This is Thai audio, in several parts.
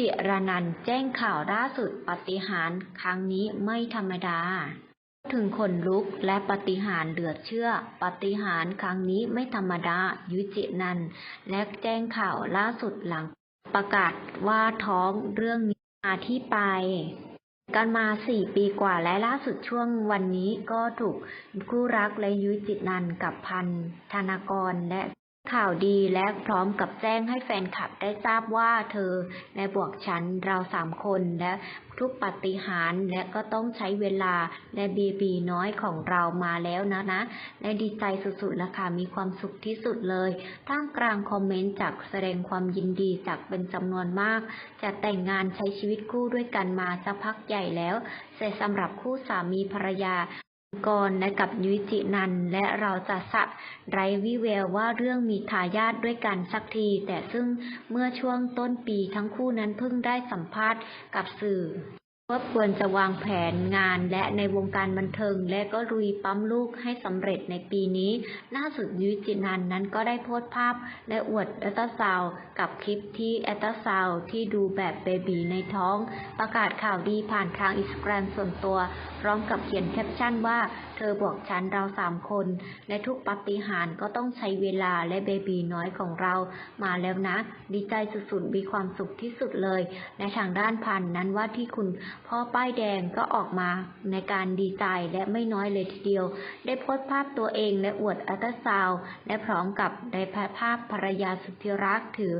จิรนันแจ้งข่าวล่าสุดปฏิหารครั้งนี้ไม่ธรรมดา ถึงขนลุกและปฏิหารเหลือเชื่อ ปฏิหารครั้งนี้ไม่ธรรมดา ยุจินันและแจ้งข่าวล่าสุดหลัง ประกาศว่าท้องเรื่องนี้มาที่ไป กันมาสี่ปีกว่าและล่าสุดช่วงวันนี้ก็ถูกคู่รักและยุจินันกับพันธ์ธนากรและ ข่าวดีและพร้อมกับแจ้งให้แฟนคลับได้ทราบว่าเธอและบวกฉันเราสามคนและทุกปฏิหารและก็ต้องใช้เวลาและบีบีน้อยของเรามาแล้วนะนะ และดีใจสุดๆแล้วค่ะมีความสุขที่สุดเลยท่ามกลางคอมเมนต์จากแสดงความยินดีจากเป็นจำนวนมาก จะแต่งงานใช้ชีวิตคู่ด้วยกันมาสักพักใหญ่แล้วแต่สำหรับคู่สามีภรรยา กรและกับยุ้ยจินัน และเราจะสะไรวิแววว่าเรื่องมีทายาทด้วยกันสักที แต่ซึ่งเมื่อช่วงต้นปีทั้งคู่นั้นเพิ่งได้สัมภาษณ์กับสื่อ ว่าควรจะวางแผนงานและในวงการบันเทิง และก็ลุยปั๊มลูกให้สำเร็จในปีนี้ล่าสุดยุ้ยจินันนั้นก็ได้โพสต์ภาพ และอวดแอลตาซาวกับคลิปที่แอลตาซาวที่ดูแบบเบบีในท้อง ประกาศข่าวดีผ่านทางอินสตาแกรมส่วนตัว พร้อมกับเขียนแคปชั่นว่า เธอบอกฉันเราสามคน และทุกปฏิหารก็ต้องใช้เวลาและเบบีน้อยของเรา มาแล้วนะ ดีใจสุดๆมีความสุขที่สุดเลยในทางด้านพันนั้นว่าที่คุณพ่อป้ายแดงก็ออกมาในการดีใจและไม่น้อยเลยทีเดียว ได้โพสต์ภาพตัวเองและอวดอัลตราซาวและพร้อมกับได้ภาพภรรยาสุดที่รักถือ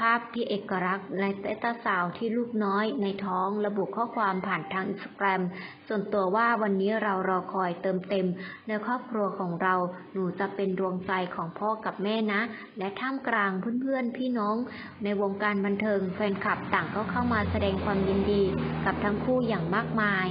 ภาพที่เอกลักษณ์และอัลตราซาวที่ลูกน้อยในท้องระบุข้อความผ่านทางอินสตาแกรมส่วนตัวว่าวันนี้เรารอคอยเติมเต็มในครอบครัวของเราหนูจะเป็นดวงใจของพ่อกับแม่นะ และท่ามกลางเพื่อนๆพี่น้อง ในวงการบันเทิงแฟนคลับต่างก็เข้ามาแสดงความยินดีกับทั้งคู่อย่างมากมาย